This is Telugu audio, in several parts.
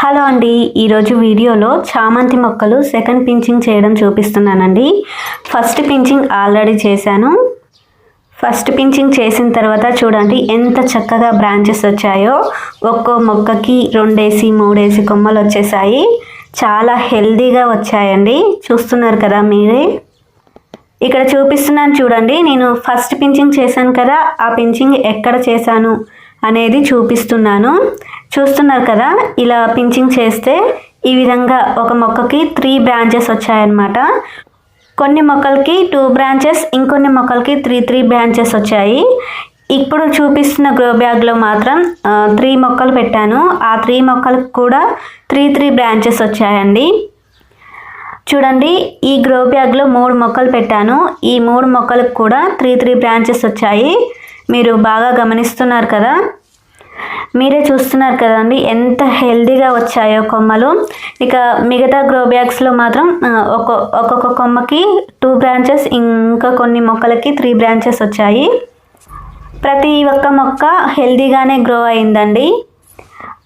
హలో అండి ఈరోజు వీడియోలో చామంతి మొక్కలు సెకండ్ పించింగ్ చేయడం చూపిస్తున్నానండి. ఫస్ట్ పించింగ్ ఆల్రెడీ చేశాను. ఫస్ట్ పించింగ్ చేసిన తర్వాత చూడండి ఎంత చక్కగా బ్రాంచెస్ వచ్చాయో. ఒక్కో మొక్కకి రెండేసి మూడేసి కొమ్మలు వచ్చేసాయి. చాలా హెల్దీగా వచ్చాయండి. చూస్తున్నారు కదా మీరే? ఇక్కడ చూపిస్తున్నాను చూడండి నేను ఫస్ట్ పించింగ్ చేశాను కదా ఆ పించింగ్ ఎక్కడ చేశాను అనేది చూపిస్తున్నాను. చూస్తున్నారు కదా ఇలా పించింగ్ చేస్తే ఈ విధంగా ఒక మొక్కకి త్రీ బ్రాంచెస్ వచ్చాయన్నమాట. కొన్ని మొక్కలకి టూ బ్రాంచెస్ ఇంకొన్ని మొక్కలకి త్రీ త్రీ బ్రాంచెస్ వచ్చాయి. ఇప్పుడు చూపిస్తున్న గ్రో బ్యాగ్లో మాత్రం త్రీ మొక్కలు పెట్టాను. ఆ త్రీ మొక్కలకు కూడా త్రీ త్రీ బ్రాంచెస్ వచ్చాయండి. చూడండి ఈ గ్రో బ్యాగ్లో మూడు మొక్కలు పెట్టాను. ఈ మూడు మొక్కలకు కూడా త్రీ త్రీ బ్రాంచెస్ వచ్చాయి. మీరు బాగా గమనిస్తున్నారు కదా మీరే చూస్తున్నారు కదండి. ఎంత హెల్దీగా వచ్చాయో కొమ్మలు. ఇక మిగతా గ్రో బ్యాగ్స్లో మాత్రం ఒక ఒక్కొక్క కొమ్మకి టూ బ్రాంచెస్ ఇంకా కొన్ని మొక్కలకి త్రీ బ్రాంచెస్ వచ్చాయి. ప్రతి ఒక్క మొక్క హెల్దీగానే గ్రో అయిందండి.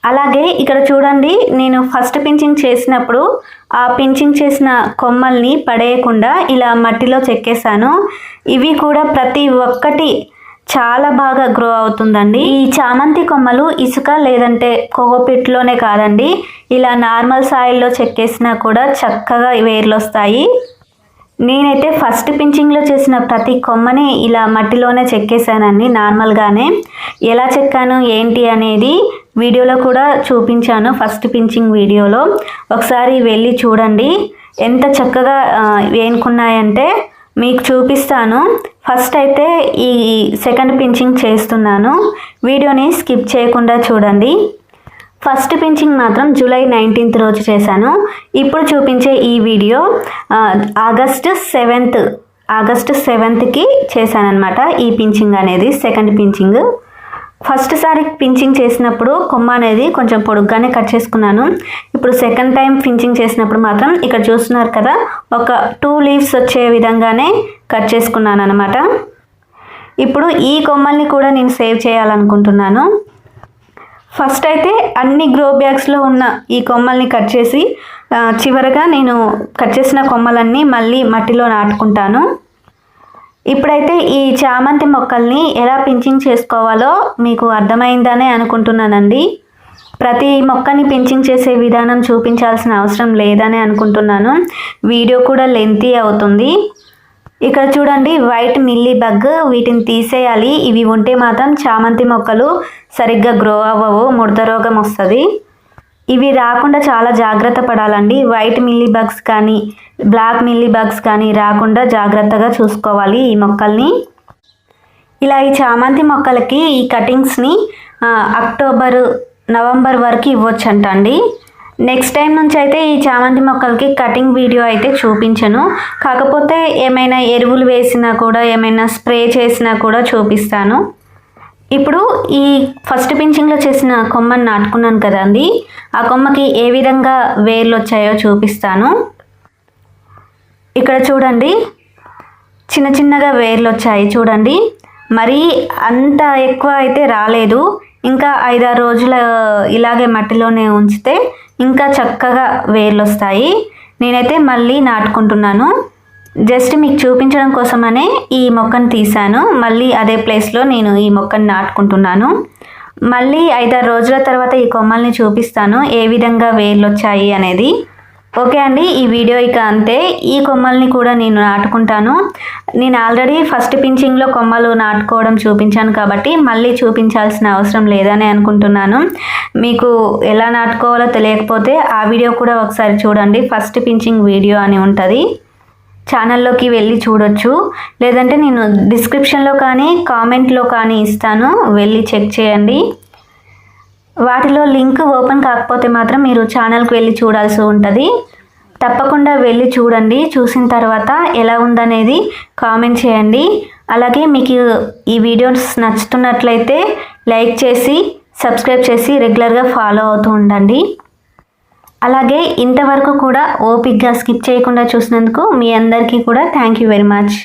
అలాగే ఇక్కడ చూడండి నేను ఫస్ట్ పించింగ్ చేసినప్పుడు ఆ పించింగ్ చేసిన కొమ్మల్ని పడేయకుండా ఇలా మట్టిలో చెక్కేశాను. ఇవి కూడా ప్రతి ఒక్కటి చాలా బాగా గ్రో అవుతుందండి. ఈ చామంతి కొమ్మలు ఇసుక లేదంటే కొగపిట్లోనే కాదండి. ఇలా నార్మల్ సాయిల్లో చెక్కేసినా కూడా చక్కగా వేర్లు వస్తాయి నేనైతే ఫస్ట్ పించింగ్లో చేసిన ప్రతి కొమ్మని ఇలా మట్టిలోనే చెక్కేశానండి నార్మల్గానే. ఎలా చెక్కాను ఏంటి అనేది వీడియోలో కూడా చూపించాను ఫస్ట్ పించింగ్ వీడియోలో. ఒకసారి వెళ్ళి చూడండి. ఎంత చక్కగా వేనుకున్నాయంటే మీకు చూపిస్తాను. ఫస్ట్ అయితే ఈ సెకండ్ పించింగ్ చేస్తున్నాను. వీడియోని స్కిప్ చేయకుండా చూడండి. ఫస్ట్ పించింగ్ మాత్రం జూలై నైన్టీన్త్ రోజు చేశాను. ఇప్పుడు చూపించే ఈ వీడియో ఆగస్ట్ సెవెంత్ ఆగస్ట్ సెవెంత్కి చేశానమాట ఈ పించింగ్ అనేది సెకండ్ పించింగ్ ఫస్ట్ సారి పించింగ్ చేసినప్పుడు కొమ్మ అనేది కొంచెం పొడుగ్గానే కట్ చేసుకున్నాను. ఇప్పుడు సెకండ్ టైం ఫించింగ్ చేసినప్పుడు మాత్రం ఇక్కడ చూస్తున్నారు కదా ఒక టూ లీవ్స్ వచ్చే విధంగానే కట్ చేసుకున్నాను అనమాట ఇప్పుడు ఈ కొమ్మల్ని కూడా నేను సేవ్ చేయాలనుకుంటున్నాను. ఫస్ట్ అయితే అన్ని గ్రో బ్యాగ్స్లో ఉన్న ఈ కొమ్మల్ని కట్ చేసి చివరగా నేను కట్ చేసిన కొమ్మలన్నీ మళ్ళీ మట్టిలో నాటుకుంటాను. ఇప్పుడైతే ఈ చామంతి మొక్కల్ని ఎలా పించింగ్ చేసుకోవాలో మీకు అర్థమైందనే అనుకుంటున్నానండి. ప్రతి మొక్కని పించింగ్ చేసే విధానం చూపించాల్సిన అవసరం లేదని అనుకుంటున్నాను. వీడియో కూడా లెంతీ అవుతుంది. ఇక్కడ చూడండి వైట్ మిల్లీ బగ్ వీటిని తీసేయాలి. ఇవి ఉంటే మాత్రం చామంతి మొక్కలు సరిగ్గా గ్రో అవ్వవు ముడత రోగం వస్తుంది. ఇవి రాకుండా చాలా జాగ్రత్త పడాలండి. వైట్ మిల్లీ బగ్స్ కానీ బ్లాక్ మిల్లీ బగ్స్ కానీ రాకుండా జాగ్రత్తగా చూసుకోవాలి ఈ మొక్కల్ని. ఇలా ఈ చామంతి మొక్కలకి ఈ కటింగ్స్ని అక్టోబర్ నవంబర్ వరకు ఇవ్వచ్చంట అండి నెక్స్ట్ టైం నుంచి అయితే ఈ చామంతి మొక్కలకి కటింగ్ వీడియో అయితే చూపించను. కాకపోతే ఏమైనా ఎరువులు వేసినా కూడా ఏమైనా స్ప్రే చేసినా కూడా చూపిస్తాను. ఇప్పుడు ఈ ఫస్ట్ పించింగ్లో చేసిన కొమ్మని నాటుకున్నాను కదండి ఆ కొమ్మకి ఏ విధంగా వేర్లు వచ్చాయో చూపిస్తాను. ఇక్కడ చూడండి. చిన్న చిన్నగా వేర్లు వచ్చాయి చూడండి. మరీ అంత ఎక్కువ అయితే రాలేదు. ఇంకా ఐదారు రోజుల ఇలాగే మట్టిలోనే ఉంచితే ఇంకా చక్కగా వేర్లు వస్తాయి. నేనైతే మళ్ళీ నాటుకుంటున్నాను. జస్ట్ మీకు చూపించడం కోసమనే ఈ మొక్కను తీశాను. మళ్ళీ అదే ప్లేస్లో నేను ఈ మొక్కను నాటుకుంటున్నాను. మళ్ళీ ఐదారు రోజుల తర్వాత ఈ కొమ్మల్ని చూపిస్తాను. ఏ విధంగా వేర్లు వచ్చాయి అనేది. ఓకే అండి ఈ వీడియో ఇక అంతే. ఈ కొమ్మల్ని కూడా నేను నాటుకుంటాను. నేను ఆల్రెడీ ఫస్ట్ పించింగ్లో కొమ్మలు నాటుకోవడం చూపించాను కాబట్టి మళ్ళీ చూపించాల్సిన అవసరం లేదని అనుకుంటున్నాను. మీకు ఎలా నాటుకోవాలో తెలియకపోతే ఆ వీడియో కూడా ఒకసారి చూడండి. ఫస్ట్ పించింగ్ వీడియో అని ఉంటుంది. ఛానల్లోకి వెళ్ళి చూడొచ్చు. లేదంటే నేను డిస్క్రిప్షన్లో కానీ కామెంట్లో కానీ ఇస్తాను. వెళ్ళి చెక్ చేయండి. వాటిలో లింక్ ఓపెన్ కాకపోతే మాత్రం మీరు ఛానల్కి వెళ్ళి చూడాల్సి ఉంటుంది. తప్పకుండా వెళ్ళి చూడండి. చూసిన తర్వాత ఎలా ఉందనేది కామెంట్ చేయండి. అలాగే మీకు ఈ వీడియోస్ నచ్చుతున్నట్లయితే లైక్ చేసి సబ్స్క్రైబ్ చేసి రెగ్యులర్గా ఫాలో అవుతూ ఉండండి. అలాగే ఇంతవరకు కూడా ఓపిక్గా స్కిప్ చేయకుండా చూసినందుకు మీ అందరికీ కూడా థ్యాంక్ యూ వెరీ మచ్.